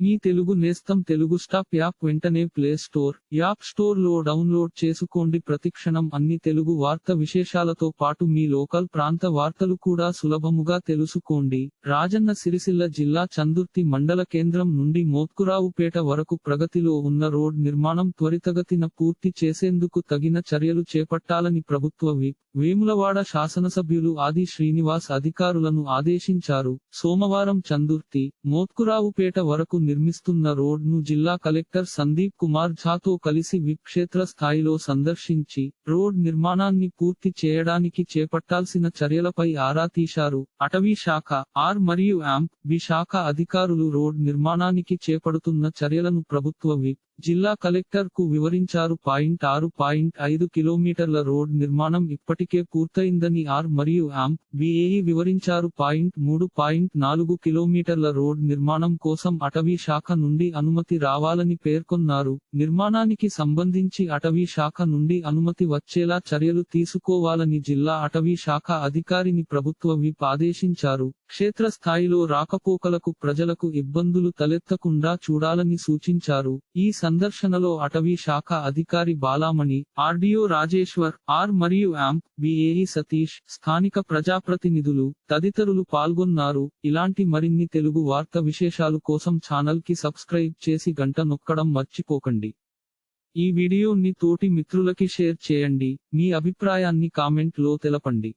మీ తెలుగు నేస్తం Telugu stop app వెంటనే play store app స్టోర్లో డౌన్లోడ్ చేసుకోండి. ప్రతిక్షణం అన్ని తెలుగు వార్త విశేషాలతో పాటు మీ లోకల్ ప్రాంత వార్తలు కూడా సులభముగా తెలుసుకోండి. రాజన్న సిరిసిల్ల జిల్లా చందుర్తి మండల కేంద్రం నుండి మోత్కురావుపేట వరకు ప్రగతిలో ఉన్న రోడ్ నిర్మాణం త్వరితగతిన పూర్తి చేసేందుకు తగిన చర్యలు చేపట్టాలని ప్రభుత్వ విప్ వేములవాడ శాసనసభ్యులు ఆది శ్రీనివాస్ అధికారులను ఆదేశించారు. సోమవారం చందుర్తి మోత్కురావుపేట వరకు నిర్మిస్తున్న రోడ్ను జిల్లా కలెక్టర్ సందీప్ కుమార్ ఝాతో కలిసి విక్షేత్ర క్షేత్ర స్థాయిలో సందర్శించి రోడ్ నిర్మాణాన్ని పూర్తి చేయడానికి చేపట్టాల్సిన చర్యలపై ఆరా తీశారు. అటవీ శాఖ ఆర్ మరియు యాంప్ బి శాఖ అధికారులు రోడ్ నిర్మాణానికి చేపడుతున్న చర్యలను ప్రభుత్వ విప్ జిల్లా కలెక్టర్కు వివరించారు. పాయింట్ ఆరు పాయింట్ ఐదు కిలోమీటర్ల రోడ్ నిర్మాణం ఇప్పటికే పూర్తయిందని ఆర్ మరియు యాంప్ బిఏఈ వివరించారు. పాయింట్ మూడు పాయింట్ నాలుగు కిలోమీటర్ల రోడ్ నిర్మాణం కోసం అటవీ శాఖ నుండి అనుమతి రావాలని పేర్కొన్నారు. నిర్మాణానికి సంబంధించి అటవీ శాఖ నుండి అనుమతి వచ్చేలా చర్యలు తీసుకోవాలని జిల్లా అటవీ శాఖ అధికారిని ప్రభుత్వ విప్ ఆదేశించారు. క్షేత్రస్థాయిలో రాకపోకలకు ప్రజలకు ఇబ్బందులు తలెత్తకుండా చూడాలని సూచించారు. ఈ సందర్శనలో అటవీ శాఖ అధికారి బాలామణి ఆర్డీఓ రాజేశ్వర్ ఆర్ మరియు యాంప్ బిఏఈ సతీష్ స్థానిక ప్రజాప్రతినిధులు తదితరులు పాల్గొన్నారు. ఇలాంటి మరిన్ని తెలుగు వార్త విశేషాలు కోసం ఛానల్కి సబ్స్క్రైబ్ చేసి గంట నొక్కడం మర్చిపోకండి. ఈ వీడియోని తోటి మిత్రులకి షేర్ చేయండి. మీ అభిప్రాయాన్ని కామెంట్లో తెలపండి.